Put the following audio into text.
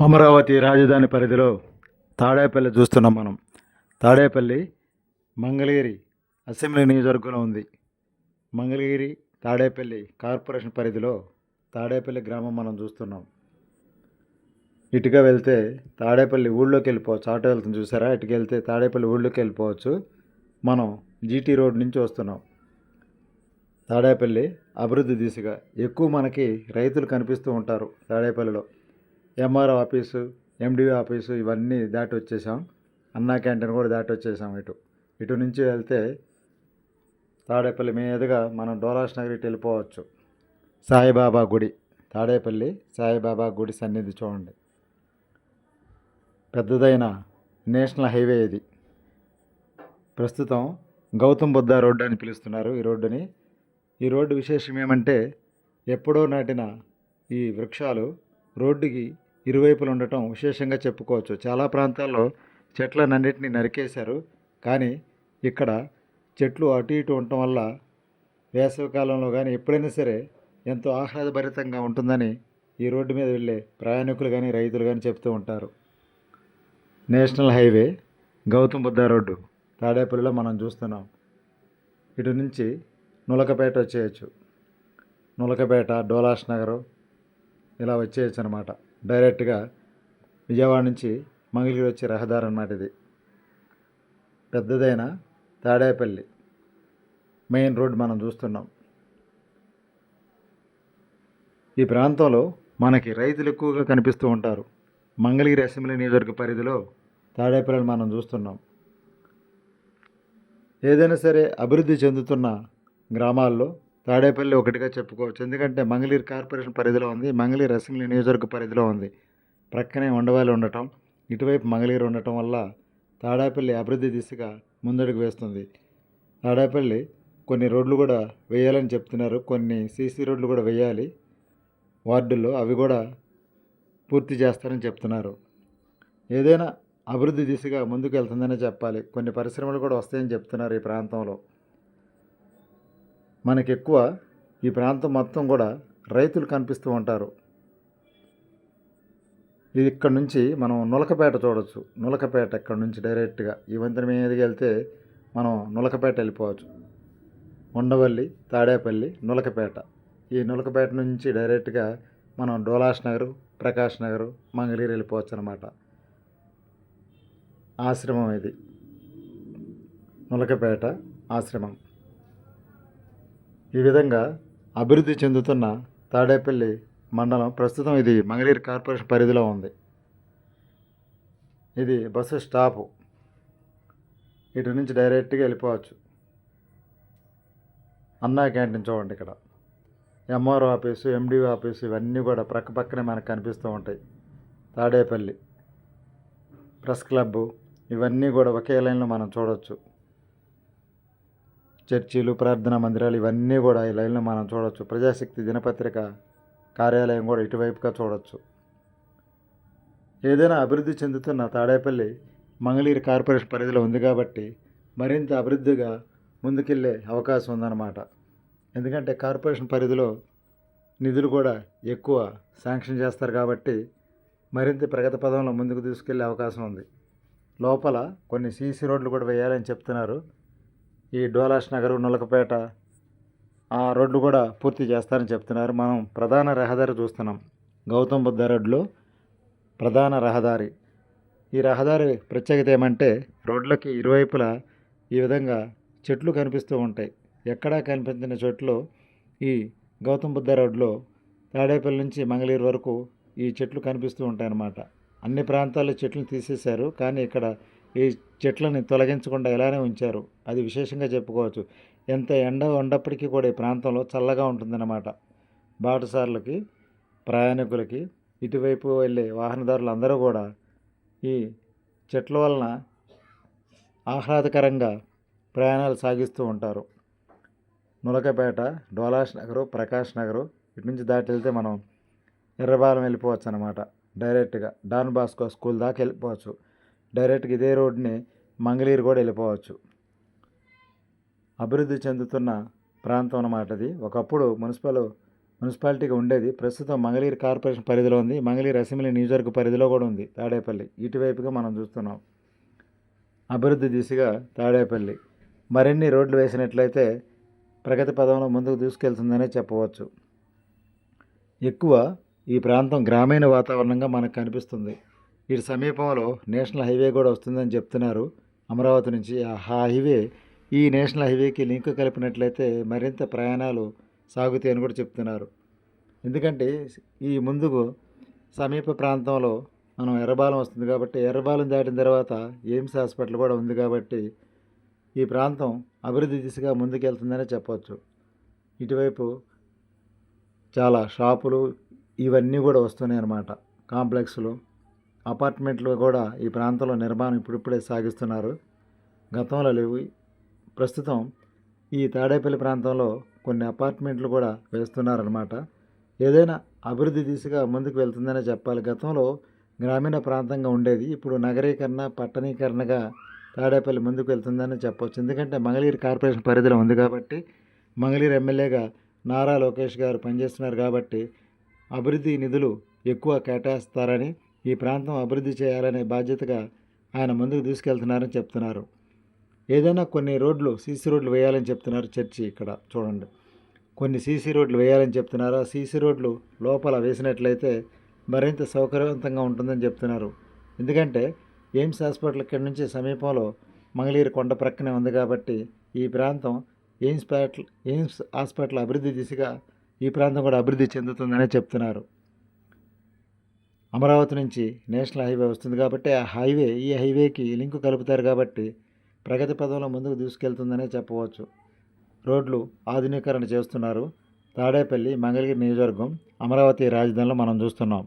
అమరావతి రాజధాని పరిధిలో తాడేపల్లి చూస్తున్నాం మనం. తాడేపల్లి మంగళగిరి అసెంబ్లీ నియోజకవర్గంలో ఉంది. మంగళగిరి తాడేపల్లి కార్పొరేషన్ పరిధిలో తాడేపల్లి గ్రామం మనం చూస్తున్నాం. ఇటుగా వెళ్తే తాడేపల్లి ఊళ్ళోకి వెళ్ళిపోవచ్చు. ఆటో వెళ్తుంది చూసారా? ఇటుకెళ్తే తాడేపల్లి ఊళ్ళోకి వెళ్ళిపోవచ్చు. మనం జీటీ రోడ్ నుంచి వస్తున్నాం. తాడేపల్లి అభివృద్ధి దిశగా ఎక్కువ మనకి రైతులు కనిపిస్తూ ఉంటారు తాడేపల్లిలో. ఎంఆర్ఓ ఆఫీసు ఎండిఓ ఆఫీసు ఇవన్నీ దాటి వచ్చేసాం అన్నా క్యాంటీన్ కూడా దాటి వచ్చేసాం ఇటు. ఇటు నుంచి వెళ్తే తాడేపల్లి మీదుగా మనం డోలాస్ నగరికి వెళ్ళిపోవచ్చు. సాయిబాబా గుడి. తాడేపల్లి సాయిబాబా గుడి సన్నిధి చూడండి. పెద్దదైన నేషనల్ హైవే ఇది. ప్రస్తుతం గౌతమ్ బుద్ధ రోడ్డు అని పిలుస్తున్నారు ఈ రోడ్డుని. ఈ రోడ్డు విశేషం ఏమంటే ఎప్పుడో నాటిన ఈ వృక్షాలు రోడ్డుకి ఇరువైపులు ఉండటం విశేషంగా చెప్పుకోవచ్చు. చాలా ప్రాంతాల్లో చెట్లనన్నింటినీ నరికేశారు. కానీ ఇక్కడ చెట్లు అటు ఇటు ఉండటం వల్ల వేసవికాలంలో కానీ ఎప్పుడైనా సరే ఎంతో ఆహ్లాదభరితంగా ఉంటుందని ఈ రోడ్డు మీద వెళ్ళే ప్రయాణికులు కానీ రైతులు కానీ చెప్తూ ఉంటారు. National highway Gautam Buddha road. తాడేపల్లిలో మనం చూస్తున్నాం. ఇటు నుంచి నులకపేట వచ్చేయచ్చు. నులకపేట డోలాస్ నగరు ఇలా వచ్చేయచ్చు అనమాట డైరెక్ట్గా విజయవాడ నుంచి మంగళగిరి వచ్చే రహదారి అన్నమాట ఇది. పెద్దదైన తాడేపల్లి మెయిన్ రోడ్ మనం చూస్తున్నాం. ఈ ప్రాంతంలో మనకి రైతులు ఎక్కువగా కనిపిస్తూ ఉంటారు. మంగళగిరి అసెంబ్లీ నియోజకవర్గ పరిధిలో తాడేపల్లిని మనం చూస్తున్నాం. ఏదైనా సరే అభివృద్ధి చెందుతున్న గ్రామాల్లో తాడేపల్లి ఒకటిగా చెప్పుకోవచ్చు. ఎందుకంటే మంగళీర్ కార్పొరేషన్ పరిధిలో ఉంది. మంగళీర్ అసెంబ్లీ నియోజకవర్గ పరిధిలో ఉంది. ప్రక్కనే ఉండవాలి ఉండటం ఇటువైపు మంగళీరు ఉండటం వల్ల తాడేపల్లి అభివృద్ధి దిశగా ముందడుగు వేస్తుంది. తాడేపల్లి కొన్ని రోడ్లు కూడా వేయాలని చెప్తున్నారు. కొన్ని సీసీ రోడ్లు కూడా వేయాలి. వార్డుల్లో అవి కూడా పూర్తి చేస్తారని చెప్తున్నారు. ఏదైనా అభివృద్ధి దిశగా ముందుకు వెళ్తుందనే చెప్పాలి. కొన్ని పరిశ్రమలు కూడా వస్తాయని చెప్తున్నారు ఈ ప్రాంతంలో. మనకి ఎక్కువ ఈ ప్రాంతం మొత్తం కూడా రైతులు కనిపిస్తూ ఉంటారు. ఇది ఇక్కడ నుంచి మనం నులకపేట చూడొచ్చు. నులకపేట ఇక్కడ నుంచి డైరెక్ట్గా ఈ వంతెన మీదకి వెళ్తే మనం నులకపేట వెళ్ళిపోవచ్చు. ఉండవల్లి తాడేపల్లి నులకపేట. ఈ నులకపేట నుంచి డైరెక్ట్గా మనం డోలాష్ నగర్ ప్రకాష్ నగర్ మంగళగిరి వెళ్ళిపోవచ్చు అనమాట ఆశ్రమం ఇది. నులకపేట ఆశ్రమం. ఈ విధంగా అభివృద్ధి చెందుతున్న తాడేపల్లి మండలం ప్రస్తుతం ఇది మంగళగిరి కార్పొరేషన్ పరిధిలో ఉంది. ఇది బస్సు స్టాపు. ఇటు నుంచి డైరెక్ట్గా వెళ్ళిపోవచ్చు. అన్నా క్యాంటీన్ చూడండి ఇక్కడ. ఎంఆర్ఓ ఆఫీసు ఎండిఓ ఆఫీసు ఇవన్నీ కూడా ప్రక్క పక్కనే మనకు కనిపిస్తూ ఉంటాయి. తాడేపల్లి ప్రెస్ క్లబ్బు ఇవన్నీ కూడా ఒకే లైన్లో మనం చూడవచ్చు చర్చిలు ప్రార్థనా మందిరాలు ఇవన్నీ కూడా ఈ లైన్లో మనం చూడవచ్చు ప్రజాశక్తి దినపత్రిక కార్యాలయం కూడా ఇటువైపుగా చూడవచ్చు ఏదైనా అభివృద్ధి చెందుతున్న తాడేపల్లి మంగళీరు కార్పొరేషన్ పరిధిలో ఉంది కాబట్టి మరింత అభివృద్ధిగా ముందుకెళ్ళే అవకాశం ఉందన్నమాట. ఎందుకంటే కార్పొరేషన్ పరిధిలో నిధులు కూడా ఎక్కువ శాంక్షన్ చేస్తారు కాబట్టి మరింత ప్రగతి పదంలో ముందుకు తీసుకెళ్ళే అవకాశం ఉంది. లోపల కొన్ని సీసీ రోడ్లు కూడా వేయాలని చెప్తున్నారు. ఈ డోలాస్ నగర్ నులకపేట ఆ రోడ్లు కూడా పూర్తి చేస్తారని చెప్తున్నారు. మనం ప్రధాన రహదారి చూస్తున్నాం. గౌతమ్ బుద్ధ రోడ్లో ప్రధాన రహదారి. ఈ రహదారి ప్రత్యేకత ఏమంటే రోడ్లకి ఇరువైపులా ఈ విధంగా చెట్లు కనిపిస్తూ ఉంటాయి. ఎక్కడా కనిపించిన చెట్లు ఈ గౌతమ్ బుద్ధ రోడ్లో తాడేపల్లి నుంచి మంగళగిరి వరకు ఈ చెట్లు కనిపిస్తూ ఉంటాయన్నమాట. అన్ని ప్రాంతాల్లో చెట్లు తీసేశారు. కానీ ఇక్కడ ఈ చెట్లని తొలగించకుండా ఇలానే ఉంచారు. అది విశేషంగా చెప్పుకోవచ్చు. ఎంత ఎండ ఉన్నప్పటికీ కూడా ఈ ప్రాంతంలో చల్లగా ఉంటుందన్నమాట. బాటసార్లకి ప్రయాణికులకి ఇటువైపు వెళ్ళే వాహనదారులు అందరూ కూడా ఈ చెట్ల వలన ఆహ్లాదకరంగా ప్రయాణాలు సాగిస్తూ ఉంటారు. నులకపేట డోలాష్ నగరు ప్రకాష్ నగరు ఇటు నుంచి దాటి వెళ్తే మనం ఎర్రబాలం వెళ్ళిపోవచ్చు అనమాట డైరెక్ట్గా డాన్ బాస్కో స్కూల్ దాకా వెళ్ళిపోవచ్చు. డైరెక్ట్గా ఇదే రోడ్ని మంగళీరు కూడా వెళ్ళిపోవచ్చు. అభివృద్ధి చెందుతున్న ప్రాంతం అన్నమాట అది. ఒకప్పుడు మున్సిపల్ మున్సిపాలిటీగా ఉండేది. ప్రస్తుతం మంగళీరు కార్పొరేషన్ పరిధిలో ఉంది. మంగళీరు అసెంబ్లీ నియోజకవర్గ పరిధిలో కూడా ఉంది తాడేపల్లి. ఇటువైపుగా మనం చూస్తున్నాం. అభివృద్ధి దిశగా తాడేపల్లి. మరిన్ని రోడ్లు వేసినట్లయితే ప్రగతి పదంలో ముందుకు దూసుకెళ్తుందనే చెప్పవచ్చు. ఎక్కువ ఈ ప్రాంతం గ్రామీణ వాతావరణంగా మనకు కనిపిస్తుంది. వీటి సమీపంలో నేషనల్ హైవే కూడా వస్తుందని చెప్తున్నారు. అమరావతి నుంచి ఆ హైవే ఈ నేషనల్ హైవేకి లింక్ కలిపినట్లయితే మరింత ప్రయాణాలు సాగుతాయని కూడా చెప్తున్నారు. ఎందుకంటే ఈ ముందుకు సమీప ప్రాంతంలో మనం ఎర్రబాలం వస్తుంది కాబట్టి ఎర్రబాలం దాటిన తర్వాత ఎయిమ్స్ హాస్పిటల్ కూడా ఉంది కాబట్టి ఈ ప్రాంతం అభివృద్ధి దిశగా ముందుకెళ్తుందనే చెప్పవచ్చు ఇటువైపు చాలా షాపులు ఇవన్నీ కూడా వస్తున్నాయి అన్నమాట కాంప్లెక్స్లు అపార్ట్మెంట్లు కూడా ఈ ప్రాంతంలో నిర్మాణం ఇప్పుడిప్పుడే సాగిస్తున్నారు. గతంలో లేవు. ప్రస్తుతం ఈ తాడేపల్లి ప్రాంతంలో కొన్ని అపార్ట్మెంట్లు కూడా వేస్తున్నారన్నమాట. ఏదైనా అభివృద్ధి దిశగా ముందుకు వెళ్తుందనే చెప్పాలి. గతంలో గ్రామీణ ప్రాంతంగా ఉండేది. ఇప్పుడు నగరీకరణ పట్టణీకరణగా తాడేపల్లి ముందుకు వెళ్తుందని చెప్పవచ్చు ఎందుకంటే మంగళగిరి కార్పొరేషన్ పరిధిలో ఉంది కాబట్టి మంగళగిరి ఎమ్మెల్యేగా నారా లోకేష్ గారు పనిచేస్తున్నారు కాబట్టి అభివృద్ధి నిధులు ఎక్కువ కేటాయిస్తారని ఈ ప్రాంతం అభివృద్ధి చేయాలనే బాధ్యతగా ఆయన ముందుకు తీసుకెళ్తున్నారని చెప్తున్నారు. ఏదైనా కొన్ని రోడ్లు సీసీ రోడ్లు వేయాలని చెప్తున్నారు చర్చి ఇక్కడ. చూడండి. కొన్ని సీసీ రోడ్లు వేయాలని చెప్తున్నారు? ఆ సీసీ రోడ్లు లోపల వేసినట్లయితే మరింత సౌకర్యవంతంగా ఉంటుందని చెప్తున్నారు. ఎందుకంటే ఎయిమ్స్ హాస్పిటల్ ఇక్కడి నుంచి సమీపంలో మంగళగిరి కొండ ప్రక్కనే ఉంది కాబట్టి ఈ ప్రాంతం ఎయిమ్స్ హాస్పిటల్ ఎయిమ్స్ హాస్పిటల్ అభివృద్ధి దిశగా ఈ ప్రాంతం కూడా అభివృద్ధి చెందుతుందనే చెప్తున్నారు. అమరావతి నుంచి నేషనల్ హైవే వస్తుంది కాబట్టి ఆ హైవే ఈ హైవేకి లింకు కలుపుతారు కాబట్టి ప్రగతి పదంలో ముందుకు దూసుకెళ్తుందనే చెప్పవచ్చు. రోడ్లు ఆధునీకరణ చేస్తున్నారు. తాడేపల్లి మంగళగిరి నియోజకవర్గం అమరావతి రాజధానిలో మనం చూస్తున్నాం.